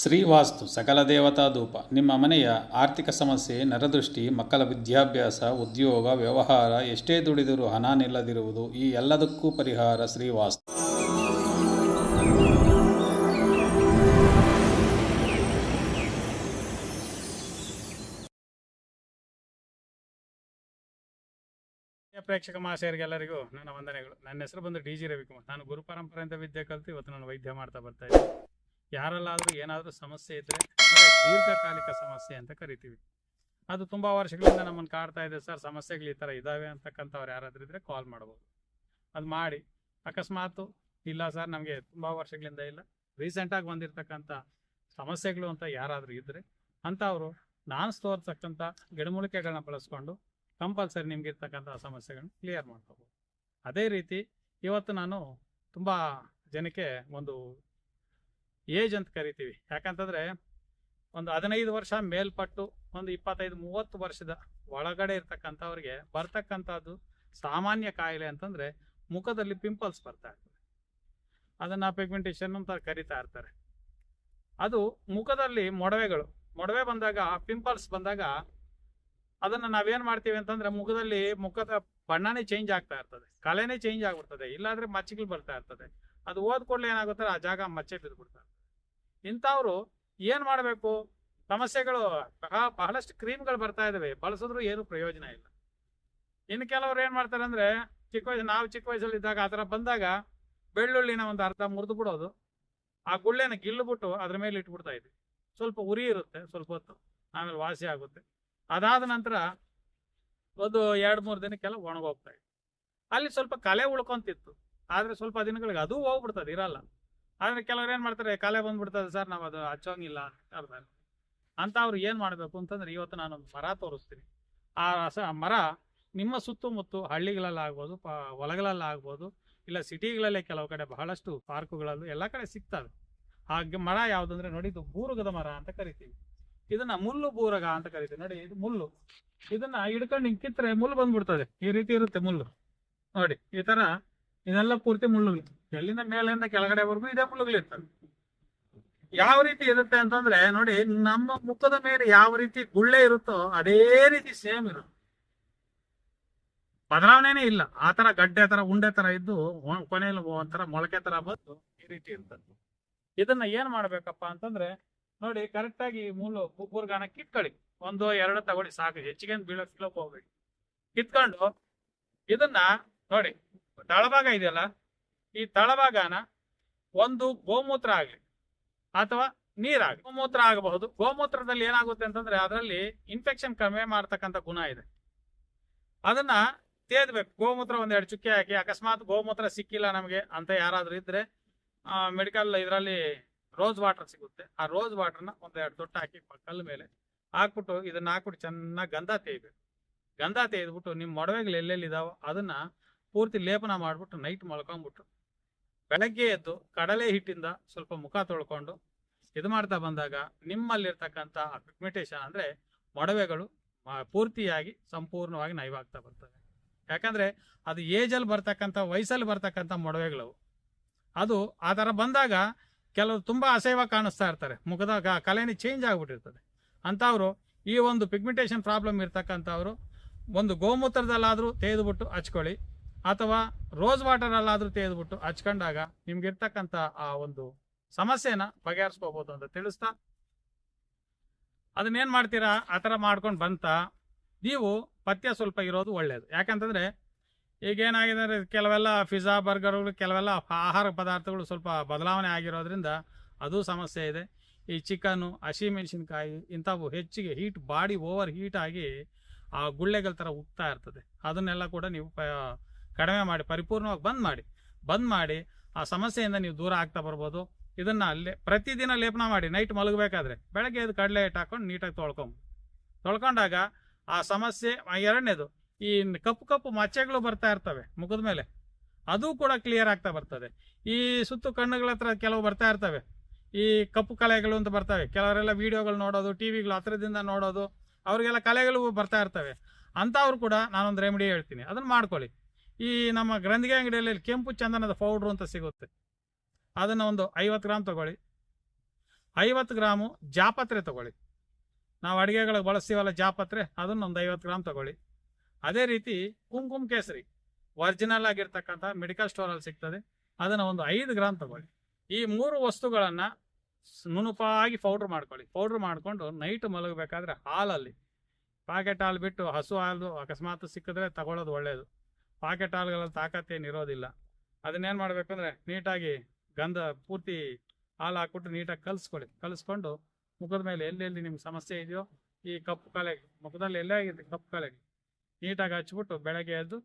ಶ್ರೀವಾಸ್ತು ಸಕಲ ದೇವತಾ ಧೂಪ. ನಿಮ್ಮ ಮನೆಯ ಆರ್ಥಿಕ ಸಮಸ್ಯೆ, ನರದೃಷ್ಟಿ, ಮಕ್ಕಳ ವಿದ್ಯಾಭ್ಯಾಸ, ಉದ್ಯೋಗ, ವ್ಯವಹಾರ, ಎಷ್ಟೇ ದುಡಿದರೂ ಹಣ ನಿಲ್ಲದಿರುವುದು, ಈ ಎಲ್ಲದಕ್ಕೂ ಪರಿಹಾರ ಶ್ರೀವಾಸ್ತು. ಪ್ರೇಕ್ಷಕ ಮಹಾಶಯರಿಗೆಲ್ಲರಿಗೂ ನನ್ನ ವಂದನೆಗಳು. ನನ್ನ ಹೆಸರು ಬಂದು ಡಿ ಜಿ ರವಿಕುಮಾರ್. ನಾನು ಗುರು ಪರಂಪರೆಯಿಂದ ವಿದ್ಯೆ ಕಲಿತು ಇವತ್ತು ನಾನು ವೈದ್ಯ ಮಾಡ್ತಾ ಬರ್ತಾ ಇದ್ದೀನಿ. ಯಾರಲ್ಲಾದರೂ ಏನಾದರೂ ಸಮಸ್ಯೆ ಇದ್ದರೆ ದೀರ್ಘಕಾಲಿಕ ಸಮಸ್ಯೆ ಅಂತ ಕರಿತೀವಿ. ಅದು ತುಂಬ ವರ್ಷಗಳಿಂದ ನಮ್ಮನ್ನು ಕಾಡ್ತಾ ಇದೆ, ಸರ್, ಸಮಸ್ಯೆಗಳು ಈ ಥರ ಇದ್ದಾವೆ ಅಂತಕ್ಕಂಥವ್ರು ಯಾರಾದರೂ ಇದ್ದರೆ ಕಾಲ್ ಮಾಡ್ಬೋದು. ಅದು ಮಾಡಿ. ಅಕಸ್ಮಾತು, ಇಲ್ಲ ಸರ್, ನಮಗೆ ತುಂಬ ವರ್ಷಗಳಿಂದ ಇಲ್ಲ. ರೀಸೆಂಟಾಗಿ ಬಂದಿರತಕ್ಕಂಥ ಸಮಸ್ಯೆಗಳು ಅಂತ ಯಾರಾದರೂ ಇದ್ದರೆ ಅಂಥವರು ನಾನು ತೋರ್ತಕ್ಕಂಥ ಗಿಡಮೂಲಿಕೆಗಳನ್ನ ಬಳಸ್ಕೊಂಡು ಕಂಪಲ್ಸರಿ ನಿಮಗಿರ್ತಕ್ಕಂಥ ಸಮಸ್ಯೆಗಳನ್ನ ಕ್ಲಿಯರ್ ಮಾಡ್ಕೋಬೋದು. ಅದೇ ರೀತಿ, ಇವತ್ತು ನಾನು ತುಂಬ ಜನಕ್ಕೆ ಒಂದು ಏಜ್ ಅಂತ ಕರಿತೀವಿ. ಯಾಕಂತಂದರೆ ಒಂದು ಹದಿನೈದು ವರ್ಷ ಮೇಲ್ಪಟ್ಟು ಒಂದು ಇಪ್ಪತ್ತೈದು, ಮೂವತ್ತು ವರ್ಷದ ಒಳಗಡೆ ಇರ್ತಕ್ಕಂಥವ್ರಿಗೆ ಬರ್ತಕ್ಕಂಥದ್ದು ಸಾಮಾನ್ಯ ಕಾಯಿಲೆ ಅಂತಂದರೆ ಮುಖದಲ್ಲಿ ಪಿಂಪಲ್ಸ್ ಬರ್ತಾ ಇರ್ತದೆ. ಅದನ್ನು ಪಿಗ್ಮೆಂಟೇಷನ್ ಅಂತ ಕರಿತಾ ಇರ್ತಾರೆ. ಅದು ಮುಖದಲ್ಲಿ ಮೊಡವೆಗಳು, ಮೊಡವೆ ಬಂದಾಗ ಪಿಂಪಲ್ಸ್ ಬಂದಾಗ ಅದನ್ನ ನಾವೇನು ಮಾಡ್ತೀವಿ ಅಂತಂದ್ರೆ ಮುಖದಲ್ಲಿ ಮುಖದ ಬಣ್ಣನೇ ಚೇಂಜ್ ಆಗ್ತಾ ಇರ್ತದೆ. ಕಲೆನೇ ಚೇಂಜ್ ಆಗ್ಬಿಡ್ತದೆ. ಇಲ್ಲಾಂದ್ರೆ ಮಚ್ಚೆಗಳು ಬರ್ತಾ ಇರ್ತದೆ. ಅದು ಹೋದ ಏನಾಗುತ್ತೆ? ಆ ಜಾಗ ಮಚ್ಚೆ ಬಿದ್ದುಬಿಡ್ತಾರೆ ಇಂಥವ್ರು ಏನ್ ಮಾಡಬೇಕು? ಸಮಸ್ಯೆಗಳು ಬಹ- ಬಹಳಷ್ಟು ಕ್ರೀಮ್ಗಳು ಬರ್ತಾ ಇದಾವೆ. ಬಳಸಿದ್ರು ಏನು ಪ್ರಯೋಜನ ಇಲ್ಲ. ಇನ್ನು ಕೆಲವರು ಏನ್ ಮಾಡ್ತಾರೆ ಅಂದ್ರೆ, ಚಿಕ್ಕ ವಯಸ್ಸು, ನಾವು ಚಿಕ್ಕ ವಯಸ್ಸಲ್ಲಿ ಇದ್ದಾಗ ಆ ಥರ ಬಂದಾಗ ಬೆಳ್ಳುಳ್ಳಿನ ಒಂದು ಅರ್ಧ ಮುರಿದು ಬಿಡೋದು. ಆ ಗುಳ್ಳೆನ ಗಿಲ್ಲುಬಿಟ್ಟು ಅದ್ರ ಮೇಲೆ ಇಟ್ಬಿಡ್ತಾ ಇದ್ವಿ. ಸ್ವಲ್ಪ ಉರಿ ಇರುತ್ತೆ, ಸ್ವಲ್ಪ ಹೊತ್ತು. ಆಮೇಲೆ ವಾಸಿ ಆಗುತ್ತೆ. ಅದಾದ ನಂತರ ಒಂದು ಎರಡು, ಮೂರು ದಿನಕ್ಕೆಲ್ಲ ಒಣಗೋಗ್ತಾ ಇತ್ತು. ಅಲ್ಲಿ ಸ್ವಲ್ಪ ಕಲೆ ಉಳ್ಕೊಂತಿತ್ತು. ಆದ್ರೆ ಸ್ವಲ್ಪ ದಿನಗಳಿಗೆ ಅದು ಹೋಗ್ಬಿಡ್ತದೆ, ಇರಲ್ಲ. ಆದ್ರೆ ಕೆಲವ್ರು ಏನ್ ಮಾಡ್ತಾರೆ, ಕಾಲೇ ಬಂದ್ಬಿಡ್ತದೆ, ಸರ್ ನಾವು ಅದು ಹಚ್ಚೋಂಗಿಲ್ಲ ಅಂತ ಅಂತ ಅವ್ರು ಏನ್ ಮಾಡ್ಬೇಕು ಅಂತಂದ್ರೆ, ಇವತ್ತು ನಾನೊಂದು ಮರ ತೋರಿಸ್ತೀನಿ. ಆ ರಸ ಮರ ನಿಮ್ಮ ಸುತ್ತಮುತ್ತ ಹಳ್ಳಿಗಳಲ್ಲಾಗ್ಬೋದು ಪ ಹೊಲಗಳಲ್ಲಾಗ್ಬೋದು ಇಲ್ಲ ಸಿಟಿಗಳಲ್ಲೇ ಕೆಲವು ಕಡೆ ಬಹಳಷ್ಟು ಪಾರ್ಕುಗಳಲ್ಲೂ ಎಲ್ಲ ಕಡೆ ಸಿಗ್ತವೆ. ಆ ಮರ ಯಾವುದಂದ್ರೆ ನೋಡಿ, ಇದು ಬೂರುಗದ ಮರ ಅಂತ ಕರಿತೀವಿ. ಇದನ್ನ ಮುಳ್ಳು ಬೂರಗ ಅಂತ ಕರಿತೀವಿ. ನೋಡಿ, ಇದು ಮುಳ್ಳು ಇದನ್ನ ಹಿಡ್ಕೊಂಡು ಹಿಂಗ್ ಕಿತ್ತರೆ ಮುಲ್ಲು ಬಂದ್ಬಿಡ್ತದೆ. ಈ ರೀತಿ ಇರುತ್ತೆ ಮುಳ್ಳು ನೋಡಿ, ಈ ತರ ಇದೆಲ್ಲ ಪೂರ್ತಿ ಮುಳ್ಳುಗಳು. ಎಲ್ಲಿಂದ ಮೇಲಿಂದ ಕೆಳಗಡೆವರೆಗೂ ಇದೇ ಮುಳ್ಳುಗಳು ಇರ್ತವೆ. ಯಾವ ರೀತಿ ಇರುತ್ತೆ ಅಂತಂದ್ರೆ ನೋಡಿ, ನಮ್ಮ ಮುಖದ ಮೇಲೆ ಯಾವ ರೀತಿ ಗುಳ್ಳೆ ಇರುತ್ತೋ ಅದೇ ರೀತಿ ಸೇಮ್ ಇರುತ್ತೆ. ಬದಲಾವಣೆನೇ ಇಲ್ಲ. ಆ ತರ ಗಡ್ಡೆ ತರ ಉಂಡೆ ತರ ಇದ್ದು ಕೊನೆಯಲ್ಲಿ ಒಂಥರ ಮೊಳಕೆ ತರ ಬಂದು ಈ ರೀತಿ ಇರ್ತದೆ. ಇದನ್ನ ಏನ್ ಮಾಡ್ಬೇಕಪ್ಪ ಅಂತಂದ್ರೆ, ನೋಡಿ ಕರೆಕ್ಟ್ ಆಗಿ ಮೂಲು ಬುರ್ಗಾನ ಕಿತ್ಕೊಳ್ಳಿ. ಒಂದು, ಎರಡು ತಗೊಳ್ಳಿ ಸಾಕು. ಹೆಚ್ಚಿಗೆ ಬೀಳೋ ಹೋಗ್ಬೇಡಿ. ಕಿತ್ಕೊಂಡು ಇದನ್ನ ನೋಡಿ ತಳಭಾಗ ಇದೆಯಲ್ಲ, ಈ ತಳಭಾಗನ ಒಂದು ಗೋಮೂತ್ರ ಆಗಲಿ ಅಥವಾ ನೀರಾಗಲಿ ಗೋಮೂತ್ರ ಆಗಬಹುದು. ಗೋಮೂತ್ರದಲ್ಲಿ ಏನಾಗುತ್ತೆ ಅಂತಂದ್ರೆ ಅದರಲ್ಲಿ ಇನ್ಫೆಕ್ಷನ್ ಕಮ್ಮಿ ಮಾಡ್ತಕ್ಕಂಥ ಗುಣ ಇದೆ. ಅದನ್ನ ತೇದ್ಬೇಕು. ಗೋಮೂತ್ರ ಒಂದೆರಡು ಚುಕ್ಕೆ ಹಾಕಿ, ಅಕಸ್ಮಾತ್ ಗೋಮೂತ್ರ ಸಿಕ್ಕಿಲ್ಲ ನಮಗೆ ಅಂತ ಯಾರಾದ್ರೂ ಇದ್ರೆ ಮೆಡಿಕಲ್ ಇದರಲ್ಲಿ ರೋಸ್ ವಾಟರ್ ಸಿಗುತ್ತೆ. ಆ ರೋಸ್ ವಾಟರ್ನ ಒಂದೆರಡು ತೊಟ್ಟು ಹಾಕಿ ಕಲ್ಲು ಮೇಲೆ ಹಾಕ್ಬಿಟ್ಟು ಇದನ್ನ ಹಾಕ್ಬಿಟ್ಟು ಚೆನ್ನಾಗಿ ಗಂಧ ತೇಯ್ಬೇಕು. ಗಂಧ ತೇಯ್ದ್ಬಿಟ್ಟು ನಿಮ್ಮ ಮೊಡವೆಗಳು ಎಲ್ಲೆಲ್ಲಿ ಇದಾವೋ ಅದನ್ನ ಪೂರ್ತಿ ಲೇಪನ ಮಾಡಿಬಿಟ್ಟು ನೈಟ್ ಮಲ್ಕೊಂಡ್ಬಿಟ್ಟು ಬೆಳಗ್ಗೆ ಎದ್ದು ಕಡಲೆ ಹಿಟ್ಟಿಂದ ಸ್ವಲ್ಪ ಮುಖ ತೊಳ್ಕೊಂಡು ಇದು ಮಾಡ್ತಾ ಬಂದಾಗ ನಿಮ್ಮಲ್ಲಿರ್ತಕ್ಕಂಥ ಪಿಗ್ಮೆಂಟೇಷನ್ ಅಂದರೆ ಮೊಡವೆಗಳು ಪೂರ್ತಿಯಾಗಿ ಸಂಪೂರ್ಣವಾಗಿ ನೈವಾಗ್ತಾ ಬರ್ತವೆ. ಯಾಕಂದರೆ ಅದು ಏಜಲ್ಲಿ ಬರ್ತಕ್ಕಂಥ, ವಯಸ್ಸಲ್ಲಿ ಬರ್ತಕ್ಕಂಥ ಮೊಡವೆಗಳು ಅದು ಆ ಥರ ಬಂದಾಗ ಕೆಲವರು ತುಂಬ ಅಸಹ್ಯವಾಗಿ ಕಾಣಿಸ್ತಾ ಇರ್ತಾರೆ. ಮುಖದ ಕ- ಕಲೆನೇ ಚೇಂಜ್ ಆಗಿಬಿಟ್ಟಿರ್ತದೆ. ಅಂಥವರು ಈ ಒಂದು ಪಿಗ್ಮೆಂಟೇಷನ್ ಪ್ರಾಬ್ಲಮ್ ಇರ್ತಕ್ಕಂಥವ್ರು ಒಂದು ಗೋಮೂತ್ರದಲ್ಲಾದರೂ ತೆಗೆದುಬಿಟ್ಟು ಹಚ್ಕೊಳ್ಳಿ. ಅಥವಾ ರೋಸ್ ವಾಟರಲ್ಲಾದರೂ ತೆಗೆದುಬಿಟ್ಟು ಹಚ್ಕೊಂಡಾಗ ನಿಮ್ಗೆ ಇರ್ತಕ್ಕಂಥ ಆ ಒಂದು ಸಮಸ್ಯೆನ ಬಗೆಹರಿಸ್ಕೋಬಹುದು ಅಂತ ತಿಳಿಸ್ತಾ. ಅದನ್ನೇನ್ ಮಾಡ್ತೀರಾ? ಆ ಥರ ಮಾಡ್ಕೊಂಡು ಬಂತ, ನೀವು ಪಥ್ಯ ಸ್ವಲ್ಪ ಇರೋದು ಒಳ್ಳೇದು. ಯಾಕಂತಂದ್ರೆ ಈಗ ಏನಾಗಿದೆ ಅಂದ್ರೆ ಕೆಲವೆಲ್ಲ ಫಿಜಾ ಬರ್ಗರ್ಗಳು ಕೆಲವೆಲ್ಲ ಆಹಾರ ಪದಾರ್ಥಗಳು ಸ್ವಲ್ಪ ಬದಲಾವಣೆ ಆಗಿರೋದ್ರಿಂದ ಅದು ಸಮಸ್ಯೆ ಇದೆ. ಈ ಚಿಕನ್ನು ಹಸಿಮೆಣಸಿನ್ಕಾಯಿ ಇಂಥವು ಹೆಚ್ಚಿಗೆ ಹೀಟ್ ಬಾಡಿ ಓವರ್ ಹೀಟ್ ಆಗಿ ಆ ಗುಳ್ಳೆಗಳ ಥರ ಉಗ್ತಾ ಇರ್ತದೆ. ಅದನ್ನೆಲ್ಲ ಕೂಡ ನೀವು ಕಡಿಮೆ ಮಾಡಿ, ಪರಿಪೂರ್ಣವಾಗಿ ಬಂದ್ ಮಾಡಿ. ಬಂದ್ ಮಾಡಿ, ಆ ಸಮಸ್ಯೆಯಿಂದ ನೀವು ದೂರ ಆಗ್ತಾ ಬರ್ಬೋದು. ಇದನ್ನ ಅಲ್ಲಿ ಪ್ರತಿದಿನ ಲೇಪನ ಮಾಡಿ, ನೈಟ್ ಮಲಗಬೇಕಾದ್ರೆ ಬೆಳಗ್ಗೆ ಎದ್ದು ಕಡಲೆ ಹಿಟ್ಟು ಹಾಕೊಂಡು ನೀಟಾಗಿ ತೊಳ್ಕೊಂಬ ತೊಳ್ಕೊಂಡಾಗ ಆ ಸಮಸ್ಯೆ ಎರಡನೇದು, ಈ ಕಪ್ಪು ಕಪ್ಪು ಮಚ್ಚೆಗಳು ಬರ್ತಾ ಇರ್ತವೆ ಮುಖದ ಮೇಲೆ, ಅದು ಕೂಡ ಕ್ಲಿಯರ್ ಆಗ್ತಾ ಬರ್ತದೆ. ಈ ಸುತ್ತು ಕಣ್ಣುಗಳ ಹತ್ರ ಕೆಲವು ಬರ್ತಾ ಇರ್ತವೆ. ಈ ಕಪ್ಪು ಕಲೆಗಳು ಅಂತ ಬರ್ತವೆ. ಕೆಲವರೆಲ್ಲ ವಿಡಿಯೋಗಳು ನೋಡೋದು, ಟಿವಿಗಳು ಹತ್ರದಿಂದ ನೋಡೋದು, ಅವರಿಗೆಲ್ಲ ಕಲೆಗಳು ಬರ್ತಾ ಇರ್ತವೆ. ಅಂಥವ್ರು ಕೂಡ ನಾನೊಂದು ರೆಮಿಡಿ ಹೇಳ್ತೀನಿ. ಅದನ್ನು ಮಾಡ್ಕೊಳ್ಳಿ. ಈ ನಮ್ಮ ಗ್ರಂಥಿಗೆ ಅಂಗಡಿಯಲ್ಲಿ ಕೆಂಪು ಚಂದನದ ಪೌಡ್ರು ಅಂತ ಸಿಗುತ್ತೆ. ಅದನ್ನ ಒಂದು ಐವತ್ತು ಗ್ರಾಮ್ ತಗೊಳ್ಳಿ. ಐವತ್ತು ಗ್ರಾಮು ಜಾಪತ್ರೆ ತಗೊಳ್ಳಿ. ನಾವು ಅಡುಗೆಗಳಿಗೆ ಬಳಸ್ತೀವಲ್ಲ ಜಾಪತ್ರೆ, ಅದನ್ನು ಒಂದು ಐವತ್ತು ಗ್ರಾಮ್ ತಗೊಳ್ಳಿ. ಅದೇ ರೀತಿ ಕುಂಕುಮ ಕೇಸರಿ ಒರಿಜಿನಲ್ ಆಗಿರ್ತಕ್ಕಂಥ ಮೆಡಿಕಲ್ ಸ್ಟೋರಲ್ಲಿ ಸಿಗ್ತದೆ. ಅದನ್ನು ಒಂದು ಐದು ಗ್ರಾಮ್ ತಗೊಳ್ಳಿ. ಈ ಮೂರು ವಸ್ತುಗಳನ್ನು ನುಣುಪಾಗಿ ಪೌಡ್ರ್ ಮಾಡ್ಕೊಳ್ಳಿ. ಪೌಡ್ರ್ ಮಾಡಿಕೊಂಡು ನೈಟ್ ಮಲಗಬೇಕಾದ್ರೆ ಹಾಲಲ್ಲಿ. ಪ್ಯಾಕೆಟ್ ಹಾಲು ಬಿಟ್ಟು ಹಸು ಹಾಲು ಅಕಸ್ಮಾತ್ ಸಿಕ್ಕಿದ್ರೆ ತಗೊಳ್ಳೋದು ಒಳ್ಳೆಯದು ಪಾಕೆಟ್ ಹಾಲುಗಳಲ್ಲಿ ತಾಕತ್ತೇನು ಇರೋದಿಲ್ಲ ಅದನ್ನೇನು ಮಾಡಬೇಕು ಅಂದರೆ ನೀಟಾಗಿ ಗಂಧ ಪೂರ್ತಿ ಹಾಲು ಹಾಕ್ಬಿಟ್ಟು ನೀಟಾಗಿ ಕಲಿಸ್ಕೊಳ್ಳಿ. ಕಲಿಸ್ಕೊಂಡು ಮುಖದ ಮೇಲೆ ಎಲ್ಲೆಲ್ಲಿ ನಿಮ್ಗೆ ಸಮಸ್ಯೆ ಇದೆಯೋ ಈ ಕಪ್ಪು ಕಲೆಗೆ, ಮುಖದಲ್ಲಿ ಎಲ್ಲೇ ಆಗಿದೆ ಕಪ್ಪು ಕಲೆಗೆ, ನೀಟಾಗಿ ಹಚ್ಬಿಟ್ಟು ಬೆಳಗ್ಗೆ ಎದ್ದು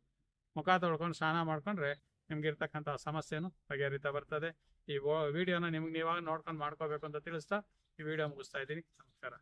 ಮುಖ ತೊಳ್ಕೊಂಡು ಸ್ನಾನ ಮಾಡ್ಕೊಂಡ್ರೆ ನಿಮ್ಗೆ ಇರ್ತಕ್ಕಂಥ ಸಮಸ್ಯೆನೂ ಬಗೆಹರಿತಾ ಬರ್ತದೆ. ಈ ವಿಡಿಯೋನ ನಿಮ್ಗೆ ನೀವಾಗ ನೋಡ್ಕೊಂಡು ಮಾಡ್ಕೋಬೇಕು ಅಂತ ತಿಳಿಸ್ತಾ ಈ ವಿಡಿಯೋ ಮುಗಿಸ್ತಾ ಇದ್ದೀನಿ. ನಮಸ್ಕಾರ.